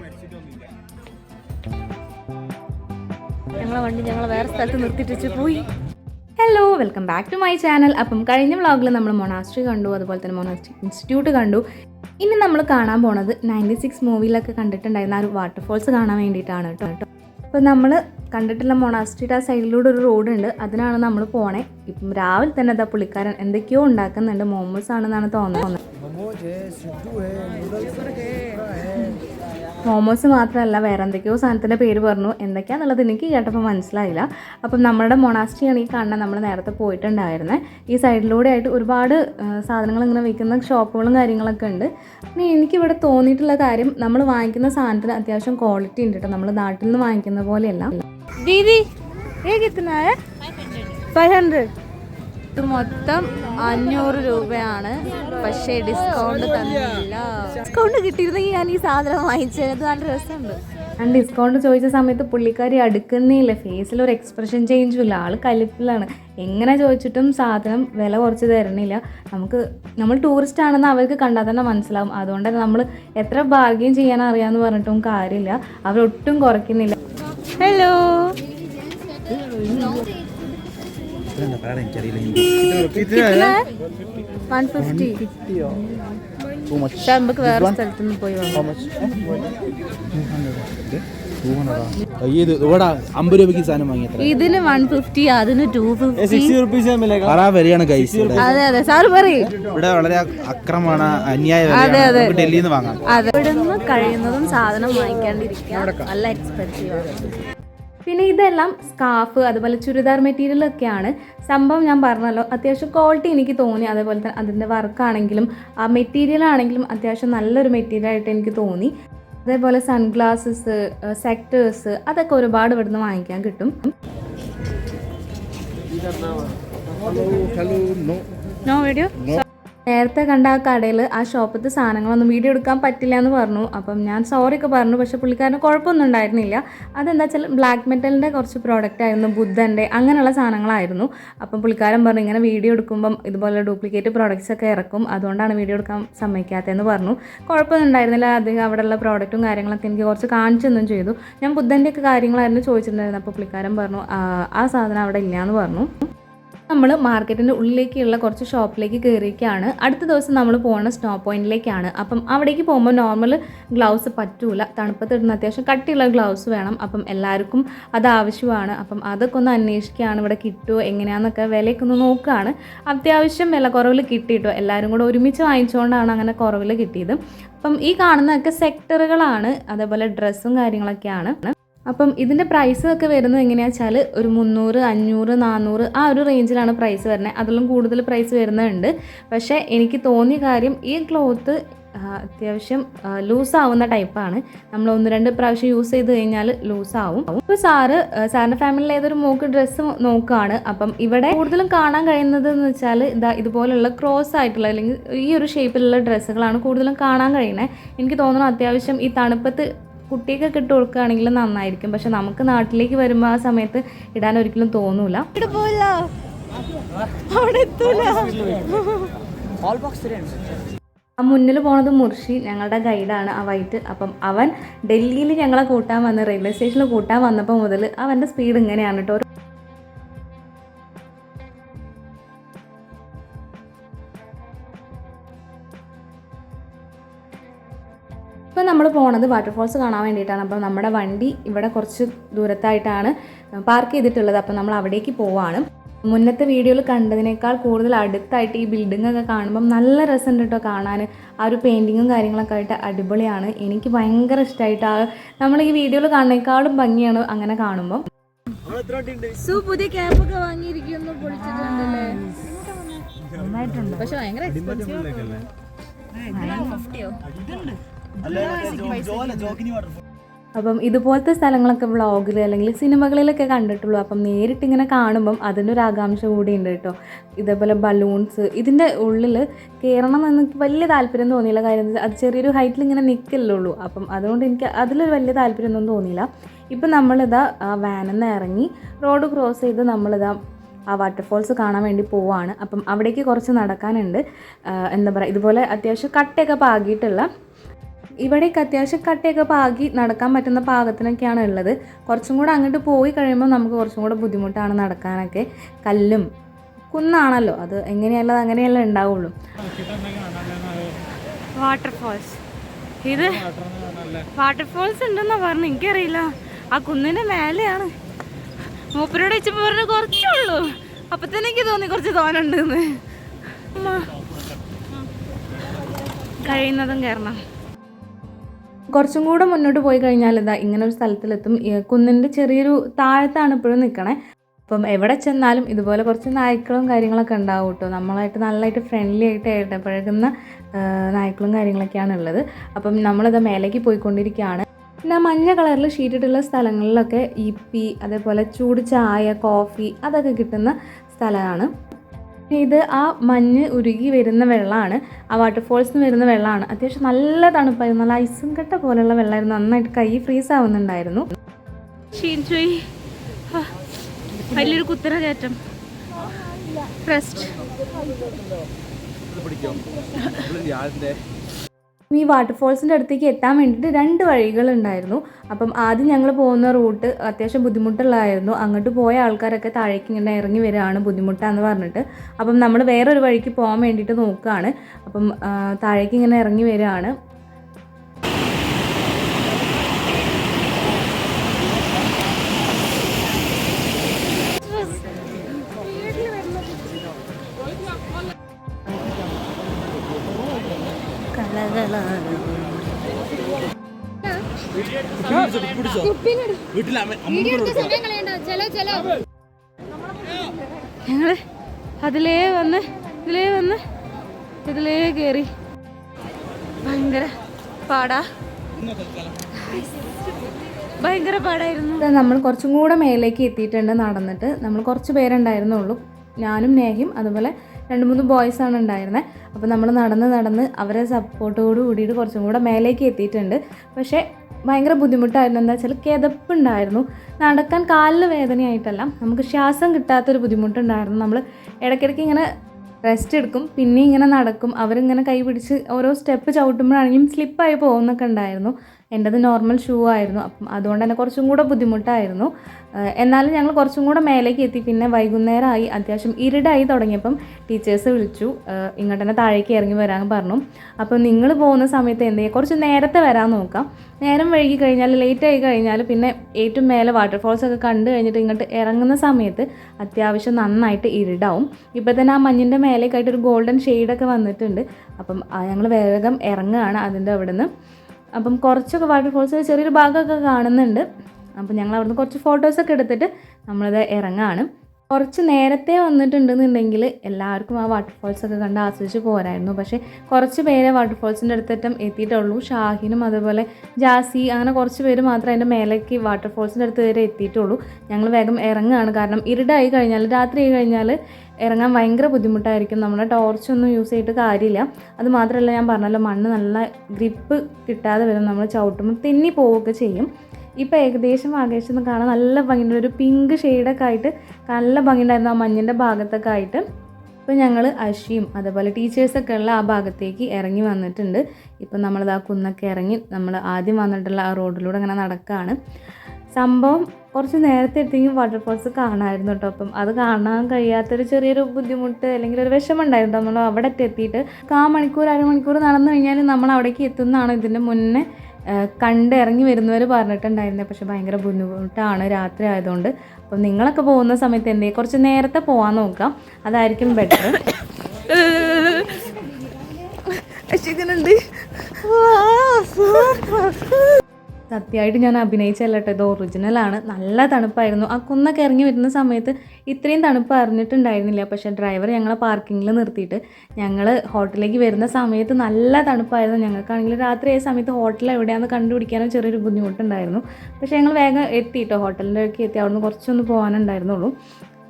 മരിച്ചിട്ടൊന്നുമില്ല. ഞങ്ങളെ വണ്ടി ഞങ്ങൾ വേറെ സ്ഥലത്ത് നിർത്തിട്ടിച്ച് പോയി. Hello welcome back to my channel അപ്പം കഴിഞ്ഞ വ്ളോഗിൽ നമ്മൾ മൊണാസ്ട്രി കണ്ടു അതുപോലെ തന്നെ മൊണാസ്ട്രി ഇൻസ്റ്റിറ്റ്യൂട്ട് കണ്ടു. ഇനി നമ്മൾ കാണാൻ പോണത് നയന്റി സിക്സ് മൂവിയിലൊക്കെ കണ്ടിട്ടുണ്ടായിരുന്ന ആ ഒരു വാട്ടർഫോൾസ് കാണാൻ വേണ്ടിയിട്ടാണ് കേട്ടോ അപ്പോൾ നമ്മൾ കണ്ടിട്ടുള്ള മൊണാസ്ട്രിയുടെ ആ സൈഡിലൂടെ ഒരു റോഡ് ഉണ്ട്. അതിനാണ് നമ്മൾ പോണേ. ഇപ്പം രാവിലെ തന്നെ അതാ പുള്ളിക്കാരൻ എന്തൊക്കെയോ ഉണ്ടാക്കുന്നുണ്ട്. മോമോസ് ആണെന്നാണ് തോന്നുന്നത്. മോമോസ് മാത്രമല്ല വേറെ എന്തൊക്കെയോ സാധനത്തിന്റെ പേര് പറഞ്ഞു. എന്തൊക്കെയാണെന്നുള്ളത് എനിക്ക് കേട്ടപ്പോൾ മനസ്സിലായില്ല. അപ്പം നമ്മുടെ മൊണാസ്റ്റിയാണ് ഈ കാണുന്നത് നമ്മൾ നേരത്തെ പോയിട്ടുണ്ടായിരുന്നത് ഈ സൈഡിലൂടെ ആയിട്ട് ഒരുപാട് സാധനങ്ങൾ ഇങ്ങനെ വിൽക്കുന്ന ഷോപ്പുകളും കാര്യങ്ങളൊക്കെ ഉണ്ട്. പിന്നെ എനിക്കിവിടെ തോന്നിയിട്ടുള്ള കാര്യം നമ്മൾ വാങ്ങിക്കുന്ന സാധനത്തിന് അത്യാവശ്യം ക്വാളിറ്റി ഉണ്ട് കേട്ടോ. നമ്മൾ നാട്ടിൽ നിന്ന് വാങ്ങിക്കുന്ന പോലെയല്ല. ദീദി ഫൈവ് ഹൺഡ്രഡ് ഇത് മൊത്തം അഞ്ഞൂറ് രൂപയാണ്. പക്ഷേ ഡിസ്കൗണ്ട് തന്നില്ല. ഡിസ്കൗണ്ട് കിട്ടിയിരുന്നെങ്കിൽ ഞാൻ ഈ സാധനം വാങ്ങിച്ചത്. നല്ല രസമുണ്ട്. ഞാൻ ഡിസ്കൗണ്ട് ചോദിച്ച സമയത്ത് പുള്ളിക്കാരി അടുക്കുന്നില്ല. ഫേസിൽ ഒരു എക്സ്പ്രഷൻ ചേഞ്ചും ഇല്ല. ആൾ കലിപ്പിലാണ്. എങ്ങനെ ചോദിച്ചിട്ടും സാധനം വില കുറച്ച് തരണില്ല. നമുക്ക് നമ്മൾ ടൂറിസ്റ്റ് ആണെന്ന് അവർക്ക് കണ്ടാൽ തന്നെ മനസ്സിലാവും. അതുകൊണ്ട് നമ്മൾ എത്ര ബാർഗെയിൻ ചെയ്യാൻ അറിയാമെന്ന് പറഞ്ഞിട്ടും കാര്യമില്ല. അവരൊട്ടും കുറയ്ക്കുന്നില്ല. ഹലോ വൺ ഫിഫ്റ്റി പക്ഷെ നമുക്ക് വേറെ സ്ഥലത്തുനിന്ന് പോയി വാങ്ങാം ഇത് ഇവിടെ അമ്പത് രൂപയ്ക്ക് സാധനം വാങ്ങിയത്ര ഇതിന് വൺ ഫിഫ്റ്റി അതിന് ടൂ ഫിഫ്റ്റി അതെ അതെ. സാറ് പറയും. ഇവിടെ വളരെ അക്രമമാണ്. ഡൽഹിയിൽ നിന്ന് വാങ്ങാം. അതെ. ഇവിടുന്ന് നിന്ന് കഴിയുന്നതും സാധനം വാങ്ങിക്കാണ്ടിരിക്കുക. നല്ല എക്സ്പെൻസീവ് ആണ്. പിന്നെ ഇതെല്ലാം സ്കാഫ് അതുപോലെ ചുരിദാർ മെറ്റീരിയൽ ഒക്കെയാണ്. സംഭവം ഞാൻ പറഞ്ഞല്ലോ അത്യാവശ്യം ക്വാളിറ്റി എനിക്ക് തോന്നി. അതേപോലെ തന്നെ അതിന്റെ വർക്കാണെങ്കിലും ആ മെറ്റീരിയൽ ആണെങ്കിലും അത്യാവശ്യം നല്ലൊരു മെറ്റീരിയൽ ആയിട്ട് എനിക്ക് തോന്നി. അതേപോലെ സൺഗ്ലാസസ് സെക്ടേഴ്സ് അതൊക്കെ ഒരുപാട് ഇവിടുന്ന് വാങ്ങിക്കാൻ കിട്ടും. നോ വീഡിയോ നേരത്തെ കണ്ട ആ കടയിൽ ആ ഷോപ്പത്തെ സാധനങ്ങളൊന്നും വീഡിയോ എടുക്കാൻ പറ്റില്ല എന്ന് പറഞ്ഞു. അപ്പം ഞാൻ സോറി ഒക്കെ പറഞ്ഞു. പക്ഷേ പുള്ളിക്കാരന് കുഴപ്പമൊന്നും ഉണ്ടായിരുന്നില്ല. അതെന്താ വെച്ചാൽ ബ്ലാക്ക് മെറ്റലിന്റെ കുറച്ച് പ്രോഡക്റ്റ് ആയിരുന്നു ബുദ്ധന്റെ അങ്ങനെയുള്ള സാധനങ്ങളായിരുന്നു. അപ്പം പുള്ളിക്കാരൻ പറഞ്ഞു ഇങ്ങനെ വീഡിയോ എടുക്കുമ്പം ഇതുപോലെ ഡ്യൂപ്ലിക്കേറ്റ് പ്രോഡക്റ്റ്സ് ഒക്കെ ഇറക്കും. അതുകൊണ്ടാണ് വീഡിയോ എടുക്കാൻ സമ്മതിക്കാത്തതെന്ന് പറഞ്ഞു. കുഴപ്പമൊന്നും ഉണ്ടായിരുന്നില്ല. അദ്ദേഹം അവിടെയുള്ള പ്രോഡക്റ്റും കാര്യങ്ങളൊക്കെ എനിക്ക് കുറച്ച് കാണിച്ചൊന്നും ചെയ്തു. ഞാൻ ബുദ്ധന്റെയൊക്കെ കാര്യങ്ങളായിരുന്നു ചോദിച്ചിട്ടുണ്ടായിരുന്നത്. അപ്പോൾ പുള്ളിക്കാരൻ പറഞ്ഞു "ആ, സാധനം അവിടെ ഇല്ലയെന്ന് പറഞ്ഞു. നമ്മൾ മാർക്കറ്റിന്റെ ഉള്ളിലേക്കുള്ള കുറച്ച് ഷോപ്പിലേക്ക് കയറിയൊക്കെയാണ് അടുത്ത ദിവസം നമ്മൾ പോകുന്ന സ്നോ പോയിന്റിലേക്കാണ് അപ്പം അവിടേക്ക് പോകുമ്പോൾ നോർമൽ ഗ്ലൗസ് പറ്റൂല. തണുപ്പത്ത് ഇടുന്ന അത്യാവശ്യം കട്ടിയുള്ള ഗ്ലൗസ് വേണം. അപ്പം എല്ലാവർക്കും അത് ആവശ്യമാണ്. അപ്പം അതൊക്കെ ഒന്ന് അന്വേഷിക്കുകയാണ്. ഇവിടെ കിട്ടുമോ എങ്ങനെയാണെന്നൊക്കെ വിലയൊക്കെ ഒന്ന് നോക്കുകയാണ്. അത്യാവശ്യം വില കുറവിൽ കിട്ടിയിട്ടോ? എല്ലാവരും കൂടെ ഒരുമിച്ച് വാങ്ങിച്ചുകൊണ്ടാണ് അങ്ങനെ കുറവിൽ കിട്ടിയത്. അപ്പം ഈ കാണുന്നതൊക്കെ സെക്ടറുകളാണ് അതേപോലെ ഡ്രസ്സും കാര്യങ്ങളൊക്കെയാണ്. അപ്പം ഇതിന്റെ പ്രൈസ് ഒക്കെ വരുന്നത് എങ്ങനെയാണെന്ന് വെച്ചാൽ ഒരു മുന്നൂറ് അഞ്ഞൂറ് നാനൂറ് ആ ഒരു റേഞ്ചിലാണ് പ്രൈസ് വരുന്നത്. അതിലും കൂടുതൽ പ്രൈസ് വരുന്നുണ്ട്. പക്ഷേ എനിക്ക് തോന്നിയ കാര്യം ഈ ക്ലോത്ത് അത്യാവശ്യം ലൂസാവുന്ന ടൈപ്പാണ് നമ്മൾ ഒന്ന് രണ്ട് പ്രാവശ്യം യൂസ് ചെയ്ത് കഴിഞ്ഞാൽ ലൂസാവും ആവും. ഇപ്പോൾ സാറ് സാറിന്റെ ഫാമിലിയിൽ ഏതൊരു മോക്ക് ഡ്രസ്സ് നോക്കുകയാണ് അപ്പം ഇവിടെ കൂടുതലും കാണാൻ കഴിയുന്നത് എന്ന് വെച്ചാൽ ഇതാ ഇതുപോലുള്ള ക്രോസ് ആയിട്ടുള്ള അല്ലെങ്കിൽ ഈ ഒരു ഷേപ്പിലുള്ള ഡ്രസ്സുകളാണ് കൂടുതലും കാണാൻ കഴിയുന്നത്. എനിക്ക് തോന്നുന്നു അത്യാവശ്യം ഈ തണുപ്പത്ത് കുട്ടിയൊക്കെ ഇട്ട് കൊടുക്കുകയാണെങ്കിൽ നന്നായിരിക്കും. പക്ഷെ നമുക്ക് നാട്ടിലേക്ക് വരുമ്പോൾ ആ സമയത്ത് ഇടാൻ ഒരിക്കലും തോന്നൂല. ആ മുന്നിൽ പോണത് മുർഷി ഞങ്ങളുടെ ഗൈഡാണ് ആ വൈറ്റ്. അപ്പം അവൻ ഡൽഹിയിൽ ഞങ്ങളെ കൂട്ടാൻ വന്ന് റെയിൽവേ സ്റ്റേഷനിൽ കൂട്ടാൻ വന്നപ്പോൾ മുതൽ അവന്റെ സ്പീഡ് ഇങ്ങനെയാണ് കേട്ടോ. ഇപ്പോൾ നമ്മൾ പോണത് വാട്ടർഫോൾസ് കാണാൻ വേണ്ടിയിട്ടാണ്. അപ്പോൾ നമ്മുടെ വണ്ടി ഇവിടെ കുറച്ച് ദൂരത്തായിട്ടാണ് പാർക്ക് ചെയ്തിട്ടുള്ളത്. അപ്പോൾ നമ്മൾ അവിടേക്ക് പോവാണ്. മുന്നത്തെ വീഡിയോയിൽ കണ്ടതിനേക്കാൾ കൂടുതൽ അടുത്തായിട്ട് ഈ ബിൽഡിംഗ് ഒക്കെ കാണുമ്പം നല്ല രസമുണ്ട് കേട്ടോ കാണാൻ. ആ ഒരു പെയിന്റിങ്ങും കാര്യങ്ങളൊക്കെ ആയിട്ട് അടിപൊളിയാണ്. എനിക്ക് ഭയങ്കര ഇഷ്ടമായിട്ട് ആ നമ്മൾ ഈ വീഡിയോയിൽ കാണുന്നേക്കാളും ഭംഗിയാണ് അങ്ങനെ കാണുമ്പം. സു പുതിയ ക്യാപ്പൊക്കെ വാങ്ങിയിരിക്കുന്നു പൊളിച്ചിട്ടുണ്ടല്ലേ? നന്നായിട്ടുണ്ട്. പക്ഷെ ഭയങ്കര എക്സ്പെൻസീവ് അപ്പം ഇതുപോലത്തെ സ്ഥലങ്ങളൊക്കെ വ്ളോഗിൽ അല്ലെങ്കിൽ സിനിമകളിലൊക്കെ കണ്ടിട്ടുള്ളൂ. അപ്പം നേരിട്ട് ഇങ്ങനെ കാണുമ്പം അതിന്റെ ഒരു ആകാംക്ഷ കൂടി ഉണ്ട് കേട്ടോ. ഇതേപോലെ ബലൂൺസ് ഇതിന്റെ ഉള്ളിൽ കയറണം എന്ന് എനിക്ക് വലിയ താല്പര്യം തോന്നിയില്ല. കാര്യം അത് ചെറിയൊരു ഹൈറ്റിൽ ഇങ്ങനെ നിൽക്കില്ലുള്ളൂ അപ്പം അതുകൊണ്ട് എനിക്ക് അതിലൊരു വലിയ താല്പര്യമൊന്നും തോന്നിയില്ല. ഇപ്പം നമ്മളിതാ വാനിൽ നിന്ന് ഇറങ്ങി റോഡ് ക്രോസ് ചെയ്ത് നമ്മളിതാ ആ വാട്ടർഫോൾസ് കാണാൻ വേണ്ടി പോവാണ്. അപ്പം അവിടേക്ക് കുറച്ച് നടക്കാനുണ്ട്. എന്താ പറയുക ഇതുപോലെ അത്യാവശ്യം കട്ടയൊക്കെ പാകിയിട്ടുള്ള ഇവിടേക്ക് അത്യാവശ്യം കട്ടയൊക്കെ പാകി നടക്കാൻ പറ്റുന്ന പാകത്തിനൊക്കെയാണ് ഉള്ളത്. കുറച്ചും കൂടെ അങ്ങോട്ട് പോയി കഴിയുമ്പോൾ നമുക്ക് കുറച്ചും കൂടെ ബുദ്ധിമുട്ടാണ് നടക്കാനൊക്കെ. കല്ലും കുന്നാണല്ലോ അത് എങ്ങനെയല്ല അങ്ങനെയല്ല ഉണ്ടാവുള്ളൂ. വാട്ടർഫോൾസ് ഇത് വാട്ടർഫോൾസ് ഉണ്ടെന്നാ പറഞ്ഞു എനിക്കറിയില്ല. ആ കുന്നിന്റെ മേലെയാണ്. മൂപ്പരോട് വെച്ചപ്പോൾ പറഞ്ഞു കുറച്ചേ ഉള്ളൂ അപ്പൊ തന്നെ എനിക്ക് തോന്നി കുറച്ച് തോനുണ്ടെന്ന്. കഴിയുന്നതും കയറണം കുറച്ചും കൂടെ മുന്നോട്ട് പോയി കഴിഞ്ഞാൽ ഇതാ ഇങ്ങനെ ഒരു സ്ഥലത്തിലെത്തും. കുന്നിന്റെ ചെറിയൊരു താഴത്താണ് ഇപ്പോഴും നിൽക്കണേ അപ്പം എവിടെ ചെന്നാലും ഇതുപോലെ കുറച്ച് നായ്ക്കളും കാര്യങ്ങളൊക്കെ ഉണ്ടാവും കേട്ടോ. നമ്മളായിട്ട് നല്ലതായിട്ട് ഫ്രണ്ട്ലി ആയിട്ട് ഇടപഴകുന്ന നായ്ക്കളും കാര്യങ്ങളൊക്കെയാണ് ഉള്ളത്. അപ്പം നമ്മളിത് മേലേക്ക് പോയിക്കൊണ്ടിരിക്കുകയാണ്. പിന്നെ മഞ്ഞ കളറിൽ ഷീറ്റിട്ടുള്ള സ്ഥലങ്ങളിലൊക്കെ ഇപ്പി അതേപോലെ ചൂട് ചായ കോഫി അതൊക്കെ കിട്ടുന്ന സ്ഥലമാണ്. ഇത് ആ മഞ്ഞ് ഉരുകി വരുന്ന വെള്ളമാണ്. ആ വാട്ടർഫോൾസ് നിന്ന് വരുന്ന വെള്ളമാണ്. അത്യാവശ്യം നല്ല തണുപ്പായിരുന്നു. നല്ല ഐസും കട്ട പോലെയുള്ള വെള്ളമായിരുന്നു. നന്നായിട്ട് കൈ ഫ്രീസ് ആവുന്നുണ്ടായിരുന്നു. വലിയൊരു കുത്തര കയറ്റം. റെസ്റ്റ് ഈ വാട്ടർഫോൾസിന്റെ അടുത്തേക്ക് എത്താൻ വേണ്ടിയിട്ട് രണ്ട് വഴികളുണ്ടായിരുന്നു. അപ്പം ആദ്യം ഞങ്ങൾ പോകുന്ന റൂട്ട് അത്യാവശ്യം ബുദ്ധിമുട്ടുള്ളതായിരുന്നു. അങ്ങോട്ട് പോയ ആൾക്കാരൊക്കെ താഴേക്ക് ഇങ്ങനെ ഇറങ്ങി വരികയാണ് ബുദ്ധിമുട്ടാന്ന് പറഞ്ഞിട്ട്. അപ്പം നമ്മൾ വേറൊരു വഴിക്ക് പോകാൻ വേണ്ടിയിട്ട് നോക്കുകയാണ്. അപ്പം താഴേക്ക് ഇങ്ങനെ ഇറങ്ങി വരികയാണ്. ഞങ്ങൾ അതിലേ വന്ന് ഇതിലേ വന്ന് ഇതിലേ കയറി ഭയങ്കര പാടാ. ഭയങ്കര പാടായിരുന്നു. നമ്മൾ കുറച്ചും കൂടെ മേലേക്ക് എത്തിയിട്ടുണ്ട് നടന്നിട്ട്. നമ്മൾ കുറച്ച് പേരുണ്ടായിരുന്നുള്ളൂ. ഞാനും നേഹയും അതുപോലെ രണ്ട് മൂന്ന് ബോയ്സാണ് ഉണ്ടായിരുന്നത് അപ്പോൾ നമ്മൾ നടന്ന് നടന്ന് അവരെ സപ്പോർട്ടോട് കൂടിയിട്ട് കുറച്ചും കൂടെ മേലേക്ക് എത്തിയിട്ടുണ്ട്. പക്ഷേ ഭയങ്കര ബുദ്ധിമുട്ടായിരുന്നു. എന്താ വെച്ചാൽ കിതപ്പുണ്ടായിരുന്നു. നടക്കാൻ കാലിൽ വേദനയായിട്ടല്ല നമുക്ക് ശ്വാസം കിട്ടാത്തൊരു ബുദ്ധിമുട്ടുണ്ടായിരുന്നു. നമ്മൾ ഇടയ്ക്കിടയ്ക്ക് ഇങ്ങനെ റെസ്റ്റ് എടുക്കും പിന്നെ ഇങ്ങനെ നടക്കും. അവരിങ്ങനെ കൈ പിടിച്ച് ഓരോ സ്റ്റെപ്പ് ചവിട്ടുമ്പോഴാണെങ്കിലും സ്ലിപ്പായി പോകുന്നൊക്കെ ഉണ്ടായിരുന്നു. എന്റെത് നോർമൽ ഷൂ ആയിരുന്നു. അപ്പം അതുകൊണ്ട് തന്നെ കുറച്ചും കൂടെ ബുദ്ധിമുട്ടായിരുന്നു. എന്നാലും ഞങ്ങൾ കുറച്ചും കൂടെ മേലേക്ക് എത്തി. പിന്നെ വൈകുന്നേരമായി അത്യാവശ്യം ഇരുടായി തുടങ്ങിയപ്പം ടീച്ചേഴ്സ് വിളിച്ചു. ഇങ്ങോട്ട് തന്നെ താഴേക്ക് ഇറങ്ങി വരാൻ പറഞ്ഞു. അപ്പം നിങ്ങൾ പോകുന്ന സമയത്ത് എന്ത് ചെയ്യുക കുറച്ച് നേരത്തെ വരാൻ നോക്കാം. നേരം വൈകി കഴിഞ്ഞാൽ ലേറ്റ് ആയി കഴിഞ്ഞാൽ പിന്നെ ഏറ്റവും മേലെ വാട്ടർഫോൾസ് ഒക്കെ കണ്ടു കഴിഞ്ഞിട്ട് ഇങ്ങോട്ട് ഇറങ്ങുന്ന സമയത്ത് അത്യാവശ്യം നന്നായിട്ട് ഇരുടാവും. ഇപ്പം തന്നെ ആ മഞ്ഞിന്റെ മേലേക്കായിട്ട് ഒരു ഗോൾഡൻ ഷെയ്ഡൊക്കെ വന്നിട്ടുണ്ട്. അപ്പം ഞങ്ങൾ വേഗം ഇറങ്ങുകയാണ് അതിന്റെ അവിടെ നിന്ന് അപ്പം കുറച്ചൊക്കെ വാട്ടർഫോൾസ് ചെറിയൊരു ഭാഗമൊക്കെ കാണുന്നുണ്ട്. അപ്പം ഞങ്ങൾ അവിടുന്ന് കുറച്ച് ഫോട്ടോസൊക്കെ എടുത്തിട്ട് നമ്മളിത് ഇറങ്ങാണ്. കുറച്ച് നേരത്തെ വന്നിട്ടുണ്ടെന്നുണ്ടെങ്കിൽ എല്ലാവർക്കും ആ വാട്ടർഫോൾസ് ഒക്കെ കണ്ട് ആസ്വദിച്ച് പോരായിരുന്നു. പക്ഷേ കുറച്ച് പേരെ വാട്ടർഫോൾസിന്റെ അടുത്തേറ്റം എത്തിയിട്ടുള്ളൂ. ഷാഹിനും അതുപോലെ ജാസി അങ്ങനെ കുറച്ച് പേര് മാത്രമേ അതിന്റെ മേലേക്ക് വാട്ടർഫോൾസിന്റെ അടുത്ത് വരെ എത്തിയിട്ടുള്ളൂ. ഞങ്ങൾ വേഗം ഇറങ്ങുകയാണ്. കാരണം ഇരുടായി കഴിഞ്ഞാൽ രാത്രി ആയി കഴിഞ്ഞാൽ ഇറങ്ങാൻ ഭയങ്കര ബുദ്ധിമുട്ടായിരിക്കും. നമ്മുടെ ടോർച്ചൊന്നും യൂസ് ചെയ്തിട്ട് കാര്യമില്ല. അത് മാത്രമല്ല ഞാൻ പറഞ്ഞല്ലോ മണ്ണ് നല്ല ഗ്രിപ്പ് കിട്ടാതെ വരും. നമ്മൾ ചവിട്ടുമ്പോൾ തെന്നി പോവുകയൊക്കെ ചെയ്യും. ഇപ്പോൾ ഏകദേശം ആകേശം ഒന്ന് കാണാൻ നല്ല ഭംഗിയുണ്ട്. ഒരു പിങ്ക് ഷെയ്ഡൊക്കെ ആയിട്ട് നല്ല ഭംഗിയുണ്ടായിരുന്നു ആ മഞ്ഞിന്റെ ഭാഗത്തൊക്കെ ആയിട്ട്. ഇപ്പോൾ ഞങ്ങൾ അഷിയും അതേപോലെ ടീച്ചേഴ്സൊക്കെ ഉള്ള ആ ഭാഗത്തേക്ക് ഇറങ്ങി വന്നിട്ടുണ്ട്. ഇപ്പം നമ്മളത് ആ കുന്നൊക്കെ ഇറങ്ങി നമ്മൾ ആദ്യം വന്നിട്ടുള്ള ആ റോഡിലൂടെ അങ്ങനെ നടക്കുകയാണ് സംഭവം കുറച്ച് നേരത്തെ എത്തിയെങ്കിൽ വാട്ടർഫോൾസ് കാണാമായിരുന്നു കേട്ടോ അപ്പം അത് കാണാൻ കഴിയാത്തൊരു ചെറിയൊരു ബുദ്ധിമുട്ട് അല്ലെങ്കിൽ ഒരു വിഷമം ഉണ്ടായിരുന്നു നമ്മൾ അവിടെ എത്തിയിട്ട് കാ മണിക്കൂർ അരമണിക്കൂർ നടന്നു കഴിഞ്ഞാൽ നമ്മൾ അവിടേക്ക് എത്തുന്നതാണ് ഇതിന്റെ മുന്നേ കണ്ട് ഇറങ്ങി വരുന്നവർ പറഞ്ഞിട്ടുണ്ടായിരുന്നത് പക്ഷെ ഭയങ്കര ബുദ്ധിമുട്ടാണ് രാത്രി ആയതുകൊണ്ട് അപ്പം നിങ്ങളൊക്കെ പോകുന്ന സമയത്ത് എന്തേ കുറച്ച് നേരത്തെ പോകാൻ നോക്കാം അതായിരിക്കും ബെറ്റർ സത്യമായിട്ട് ഞാൻ അഭിനയിച്ചല്ല കേട്ടോ ഇത് ഒറിജിനലാണ് നല്ല തണുപ്പായിരുന്നു. ആ കുന്നൊക്കെ ഇറങ്ങി വരുന്ന സമയത്ത് ഇത്രയും തണുപ്പ് അറിഞ്ഞിട്ടുണ്ടായിരുന്നില്ല. പക്ഷേ ഡ്രൈവർ ഞങ്ങളെ പാർക്കിങ്ങിൽ നിർത്തിയിട്ട് ഞങ്ങൾ ഹോട്ടലിലേക്ക് വരുന്ന സമയത്ത് നല്ല തണുപ്പായിരുന്നു. ഞങ്ങൾക്കാണെങ്കിൽ രാത്രി ആയ സമയത്ത് ഹോട്ടൽ എവിടെയാണെന്ന് കണ്ടുപിടിക്കാനും ചെറിയൊരു ബുദ്ധിമുട്ടുണ്ടായിരുന്നു. പക്ഷേ ഞങ്ങൾ വേഗം എത്തിയിട്ടോ ഹോട്ടലിന്റെ ഒക്കെ എത്തി. അവിടുന്ന് കുറച്ചൊന്ന് പോകാനുണ്ടായിരുന്നുള്ളൂ.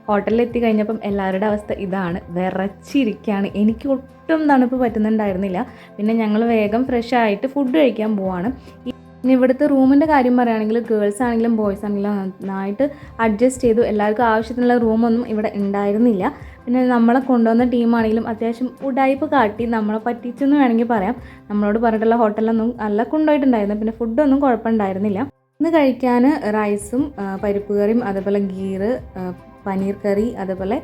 ഹോട്ടലിൽ എത്തി കഴിഞ്ഞപ്പം എല്ലാവരുടെ അവസ്ഥ ഇതാണ്. വിറച്ചിരിക്കുകയാണ് എനിക്ക് ഒട്ടും തണുപ്പ് പറ്റുന്നുണ്ടായിരുന്നില്ല. പിന്നെ ഞങ്ങൾ വേഗം ഫ്രഷ് ആയിട്ട് ഫുഡ് കഴിക്കാൻ പോവാണ്. ഇനി ഇവിടുത്തെ റൂമിന്റെ കാര്യം പറയുകയാണെങ്കിൽ ഗേൾസ് ആണെങ്കിലും ബോയ്സ് ആണെങ്കിലും നന്നായിട്ട് അഡ്ജസ്റ്റ് ചെയ്തു. എല്ലാവർക്കും ആവശ്യത്തിനുള്ള റൂമൊന്നും ഇവിടെ ഉണ്ടായിരുന്നില്ല. പിന്നെ നമ്മളെ കൊണ്ടുവന്ന ടീമാണെങ്കിലും അത്യാവശ്യം ഉടായ്പ് കാട്ടി നമ്മളെ പറ്റിച്ചെന്ന് വേണമെങ്കിൽ പറയാം. നമ്മളോട് പറഞ്ഞിട്ടുള്ള ഹോട്ടലൊന്നും അല്ല കൊണ്ടുപോയിട്ടുണ്ടായിരുന്നു. പിന്നെ ഫുഡൊന്നും കുഴപ്പമുണ്ടായിരുന്നില്ല. ഇന്ന് കഴിക്കാൻ റൈസും പരിപ്പ് കറിയും അതേപോലെ ഗീറ് പനീർ കറി അതേപോലെ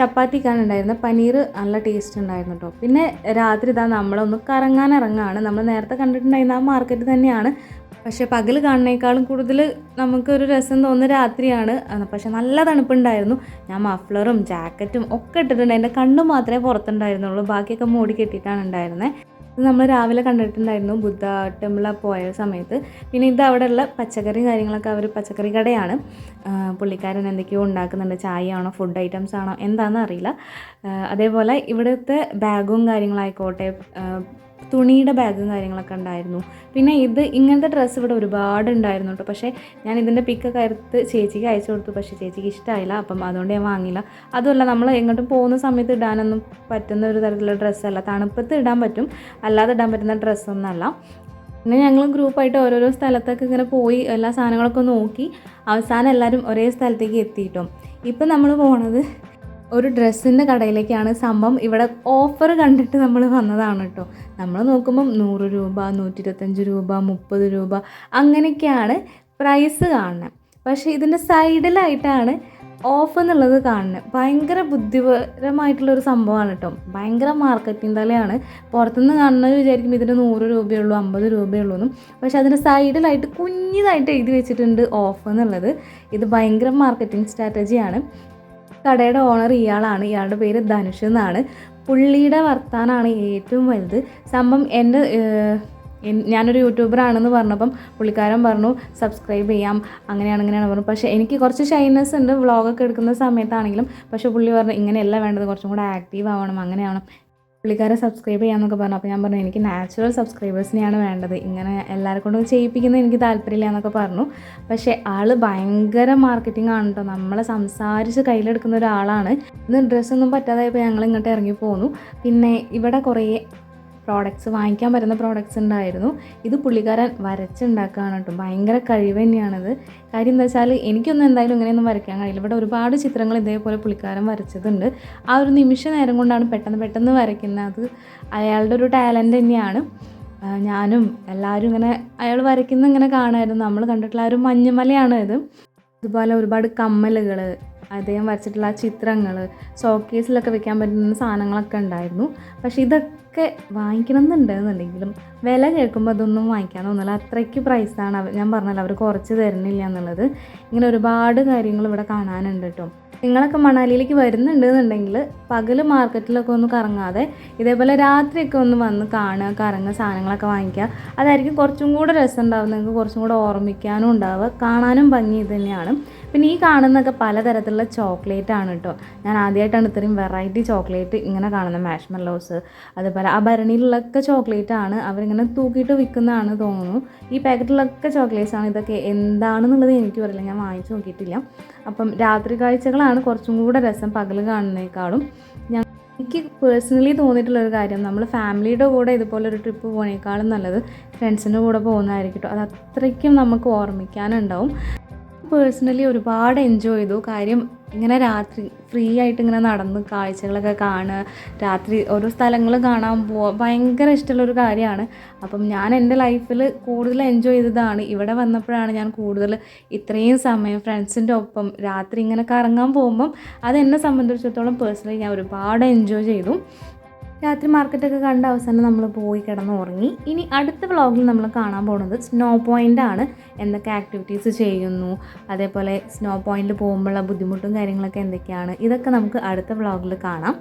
ചപ്പാത്തിക്കാണ് ഉണ്ടായിരുന്നത്. പനീർ നല്ല ടേസ്റ്റ് ഉണ്ടായിരുന്നു കേട്ടോ പിന്നെ രാത്രി ഇതാ നമ്മളൊന്ന് കറങ്ങാൻ ഇറങ്ങാണ്. നമ്മൾ നേരത്തെ കണ്ടിട്ടുണ്ടായിരുന്ന ആ മാർക്കറ്റ് തന്നെയാണ്. പക്ഷെ പകൽ കാണുന്നേക്കാളും കൂടുതൽ നമുക്കൊരു രസം തോന്നുന്ന രാത്രിയാണ്. പക്ഷെ നല്ല തണുപ്പുണ്ടായിരുന്നു. ഞാൻ മഫ്ലറും ജാക്കറ്റും ഒക്കെ ഇട്ടിട്ടുണ്ട്. എന്റെ കണ്ണ് മാത്രമേ പുറത്തുണ്ടായിരുന്നുള്ളൂ. ബാക്കിയൊക്കെ മൂടി കെട്ടിയിട്ടാണ് ഉണ്ടായിരുന്നത് നമ്മൾ രാവിലെ കണ്ടിട്ടുണ്ടായിരുന്നു ബുദ്ധ ടെമ്പിളിൽ പോയ സമയത്ത്. പിന്നെ ഇത് ഉള്ള പച്ചക്കറി കാര്യങ്ങളൊക്കെ അവർ പച്ചക്കറി കടയാണ്. പുള്ളിക്കാരൻ എന്തൊക്കെയോ ഉണ്ടാക്കുന്നുണ്ട്. ചായയാണോ ഫുഡ് ഐറ്റംസ് ആണോ എന്താണെന്ന് അറിയില്ല. അതേപോലെ ഇവിടുത്തെ ബാഗും കാര്യങ്ങളായിക്കോട്ടെ തുണിയുടെ ബാഗും കാര്യങ്ങളൊക്കെ ഉണ്ടായിരുന്നു. പിന്നെ ഇത് ഇങ്ങനത്തെ ഡ്രസ്സ് ഇവിടെ ഒരുപാട് ഉണ്ടായിരുന്നു കേട്ടോ. പക്ഷേ ഞാൻ ഇതിന്റെ പിക്കൊക്കെ എടുത്ത് ചേച്ചിക്ക് അയച്ചു കൊടുത്തു. പക്ഷേ ചേച്ചിക്ക് ഇഷ്ടമായില്ല അപ്പം അതുകൊണ്ട് ഞാൻ വാങ്ങിയില്ല. അതുമല്ല നമ്മൾ എങ്ങോട്ടും പോകുന്ന സമയത്ത് ഇടാനൊന്നും പറ്റുന്ന ഒരു തരത്തിലുള്ള ഡ്രസ്സല്ല തണുപ്പത്ത് ഇടാൻ പറ്റും. അല്ലാതെ ഇടാൻ പറ്റുന്ന ഡ്രസ്സൊന്നല്ല പിന്നെ ഞങ്ങൾ ഗ്രൂപ്പായിട്ട് ഓരോരോ സ്ഥലത്തൊക്കെ ഇങ്ങനെ പോയി എല്ലാ സാധനങ്ങളൊക്കെ നോക്കി. അവസാനം എല്ലാവരും ഒരേ സ്ഥലത്തേക്ക് എത്തിയിട്ടും. ഇപ്പം നമ്മൾ പോണത് ഒരു ഡ്രസ്സിന്റെ കടയിലേക്കാണ് സംഭവം. ഇവിടെ ഓഫർ കണ്ടിട്ട് നമ്മൾ വന്നതാണ് കേട്ടോ നമ്മൾ നോക്കുമ്പം നൂറ് രൂപ നൂറ്റി ഇരുപത്തഞ്ച് രൂപ മുപ്പത് രൂപ അങ്ങനെയൊക്കെയാണ് പ്രൈസ് കാണുന്നത്. പക്ഷേ ഇതിന്റെ സൈഡിലായിട്ടാണ് ഓഫ് എന്നുള്ളത് കാണുന്നത്. ഭയങ്കര ബുദ്ധിപരമായിട്ടുള്ളൊരു സംഭവമാണ് കേട്ടോ ഭയങ്കര മാർക്കറ്റിംഗ് തലയാണ്. പുറത്തുനിന്ന് കാണുന്നത് വിചാരിക്കും ഇതിന് നൂറ് രൂപയുള്ളൂ അമ്പത് രൂപയുള്ളൂ എന്നും. പക്ഷേ അതിന്റെ സൈഡിലായിട്ട് കുഞ്ഞിതായിട്ട് എഴുതി വെച്ചിട്ടുണ്ട് ഓഫ് എന്നുള്ളത്. ഇത് ഭയങ്കര മാർക്കറ്റിംഗ് സ്ട്രാറ്റജിയാണ് കടയുടെ ഓണർ ഇയാളാണ്. ഇയാളുടെ പേര് ധനുഷ് എന്നാണ്. പുള്ളിയുടെ വർത്താനാണ് ഏറ്റവും വലുത്. സംഭവം എന്റെ ഞാനൊരു യൂട്യൂബറാണെന്ന് പറഞ്ഞപ്പം പുള്ളിക്കാരൻ പറഞ്ഞു സബ്സ്ക്രൈബ് ചെയ്യാം. അങ്ങനെയാണ് അങ്ങനെയാണ് പറഞ്ഞു. പക്ഷേ എനിക്ക് കുറച്ച് ഷൈനസ് ഉണ്ട്. വ്ളോഗൊക്കെ എടുക്കുന്ന സമയത്താണെങ്കിലും പക്ഷേ പുള്ളി പറഞ്ഞു ഇങ്ങനെയല്ല വേണ്ടത്. കുറച്ചും കൂടെ ആക്റ്റീവ് ആവണം. അങ്ങനെയാവണം. പുള്ളിക്കാരെ സബ്സ്ക്രൈബ് ചെയ്യാമെന്നൊക്കെ പറഞ്ഞു. അപ്പോൾ ഞാൻ പറഞ്ഞു എനിക്ക് നാച്ചുറൽ സബ്സ്ക്രൈബേഴ്സിനെയാണ് വേണ്ടത്. ഇങ്ങനെ എല്ലാവരെ കൊണ്ടും ചെയ്യിപ്പിക്കുന്നത് എനിക്ക് താല്പര്യമില്ല എന്നൊക്കെ പറഞ്ഞു. പക്ഷേ ആൾ ഭയങ്കര മാർക്കറ്റിംഗ് ആണ് കേട്ടോ നമ്മളെ സംസാരിച്ച് കയ്യിലെടുക്കുന്ന ഒരാളാണ്. ഇന്ന് ഡ്രസ്സൊന്നും പറ്റാതായപ്പോൾ ഞങ്ങൾ ഇങ്ങോട്ട് ഇറങ്ങി പോന്നു. പിന്നെ ഇവിടെ കുറേ പ്രോഡക്റ്റ്സ് വാങ്ങിക്കാൻ പറ്റുന്ന പ്രോഡക്റ്റ്സ് ഉണ്ടായിരുന്നു. ഇത് പുള്ളിക്കാരൻ വരച്ചുണ്ടാക്കുകയാണ് കേട്ടോ. ഭയങ്കര കഴിവ് തന്നെയാണിത്. കാര്യം എന്താ വെച്ചാൽ എനിക്കൊന്നും എന്തായാലും ഇങ്ങനെയൊന്നും വരയ്ക്കാൻ കഴിയില്ല. ഇവിടെ ഒരുപാട് ചിത്രങ്ങൾ ഇതേപോലെ പുള്ളിക്കാരൻ വരച്ചതുണ്ട്. ആ ഒരു നിമിഷ നേരം കൊണ്ടാണ് പെട്ടെന്ന് പെട്ടെന്ന് വരയ്ക്കുന്നത്. അത് അയാളുടെ ഒരു ടാലന്റ് തന്നെയാണ്. ഞാനും എല്ലാവരും ഇങ്ങനെ അയാൾ വരയ്ക്കുന്ന ഇങ്ങനെ കാണുമായിരുന്നു നമ്മൾ കണ്ടിട്ടുള്ള ആ ഒരു മഞ്ഞുമലയാണ് ഇത്. അതുപോലെ ഒരുപാട് കമ്മലുകൾ അദ്ദേഹം വരച്ചിട്ടുള്ള ആ ചിത്രങ്ങൾ ഷോക്കേസിലൊക്കെ വെക്കാൻ പറ്റുന്ന സാധനങ്ങളൊക്കെ ഉണ്ടായിരുന്നു. പക്ഷേ ഇതൊക്കെ വാങ്ങിക്കണം എന്നുണ്ടെന്നുണ്ടെങ്കിലും വില കേൾക്കുമ്പോൾ അതൊന്നും വാങ്ങിക്കാൻ തോന്നില്ല അത്രയ്ക്ക് പ്രൈസാണ് അവർ ഞാൻ പറഞ്ഞല്ലോ അവർ കുറച്ച് തരുന്നില്ല എന്നുള്ളത്. ഇങ്ങനെ ഒരുപാട് കാര്യങ്ങൾ ഇവിടെ കാണാനുണ്ട് കേട്ടോ. നിങ്ങളൊക്കെ മണാലിയിലേക്ക് വരുന്നുണ്ട് എന്നുണ്ടെങ്കിൽ പകൽ മാർക്കറ്റിലൊക്കെ ഒന്ന് കറങ്ങാതെ ഇതേപോലെ രാത്രിയൊക്കെ ഒന്ന് വന്ന് കാണുക കറങ്ങുക സാധനങ്ങളൊക്കെ വാങ്ങിക്കുക. അതായിരിക്കും കുറച്ചും കൂടെ രസം ഉണ്ടാവും നിങ്ങൾക്ക് കുറച്ചും കൂടെ ഓർമ്മിക്കാനും ഉണ്ടാവുക. കാണാനും ഭംഗി ഇത് തന്നെയാണ്. പിന്നെ ഈ കാണുന്നൊക്കെ പലതരത്തിലുള്ള ചോക്ലേറ്റ് ആണ് കേട്ടോ ഞാൻ ആദ്യമായിട്ടാണ് ഇത്രയും വെറൈറ്റി ചോക്ലേറ്റ് ഇങ്ങനെ കാണുന്നത്. മാഷ്മല്ലോസ് അതുപോലെ ആ ഭരണിയിലൊക്കെ ചോക്ലേറ്റ് ആണ്. അവരിങ്ങനെ തൂക്കിയിട്ട് വിൽക്കുന്നതാണ് തോന്നുന്നു. ഈ പാക്കറ്റിലൊക്കെ ചോക്ലേറ്റ്സ് ആണ്. ഇതൊക്കെ എന്താണെന്നുള്ളത് എനിക്ക് അറിയില്ല ഞാൻ വാങ്ങിച്ചു നോക്കിയിട്ടില്ല. അപ്പം രാത്രി കാഴ്ചകളാണ് കുറച്ചും കൂടെ രസം പകൽ കാണുന്നതിനേക്കാളും ഞാൻ എനിക്ക് പേഴ്സണലി തോന്നിയിട്ടുള്ളൊരു കാര്യം നമ്മൾ ഫാമിലിയുടെ കൂടെ ഇതുപോലൊരു ട്രിപ്പ് പോകുന്നതിനേക്കാളും നല്ലത് ഫ്രണ്ട്സിന്റെ കൂടെ പോകുന്നതായിരിക്കും കേട്ടോ അത് അത്രയ്ക്കും നമുക്ക് ഓർമ്മിക്കാനുണ്ടാവും. പേഴ്സണലി ഒരുപാട് എൻജോയ് ചെയ്തു. കാര്യം ഇങ്ങനെ രാത്രി ഫ്രീ ആയിട്ട് ഇങ്ങനെ നടന്ന് കാഴ്ചകളൊക്കെ കാണുക. രാത്രി ഓരോ സ്ഥലങ്ങൾ കാണാൻ പോവുക ഭയങ്കര ഇഷ്ടമുള്ളൊരു കാര്യമാണ്. അപ്പം ഞാൻ എന്റെ ലൈഫിൽ കൂടുതൽ എൻജോയ് ചെയ്തതാണ്. ഇവിടെ വന്നപ്പോഴാണ് ഞാൻ കൂടുതൽ ഇത്രയും സമയം ഫ്രണ്ട്സിന്റെ ഒപ്പം രാത്രി ഇങ്ങനെ കറങ്ങാൻ പോകുമ്പം അത് എന്നെ സംബന്ധിച്ചിടത്തോളം പേഴ്സണലി ഞാൻ ഒരുപാട് എൻജോയ് ചെയ്തു. രാത്രി മാർക്കറ്റൊക്കെ കണ്ട അവസാനം നമ്മൾ പോയി കിടന്ന് ഉറങ്ങി ഇനി അടുത്ത വ്ളോഗിൽ നമ്മൾ കാണാൻ പോകുന്നത് സ്നോ പോയിന്റ് ആണ്. എന്തൊക്കെ ആക്ടിവിറ്റീസ് ചെയ്യുന്നു. അതേപോലെ സ്നോ പോയിന്റിൽ പോകുമ്പോഴുള്ള ബുദ്ധിമുട്ടും കാര്യങ്ങളൊക്കെ എന്തൊക്കെയാണ്. ഇതൊക്കെ നമുക്ക് അടുത്ത വ്ളോഗിൽ കാണാം.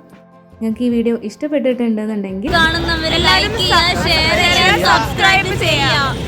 നിങ്ങൾക്ക് ഈ വീഡിയോ ഇഷ്ടപ്പെട്ടിട്ടുണ്ടെന്നുണ്ടെങ്കിൽ കാണുന്നവരെ ലൈക്ക് ഷെയർ ചെയ്യുക സബ്സ്ക്രൈബ് ചെയ്യുക.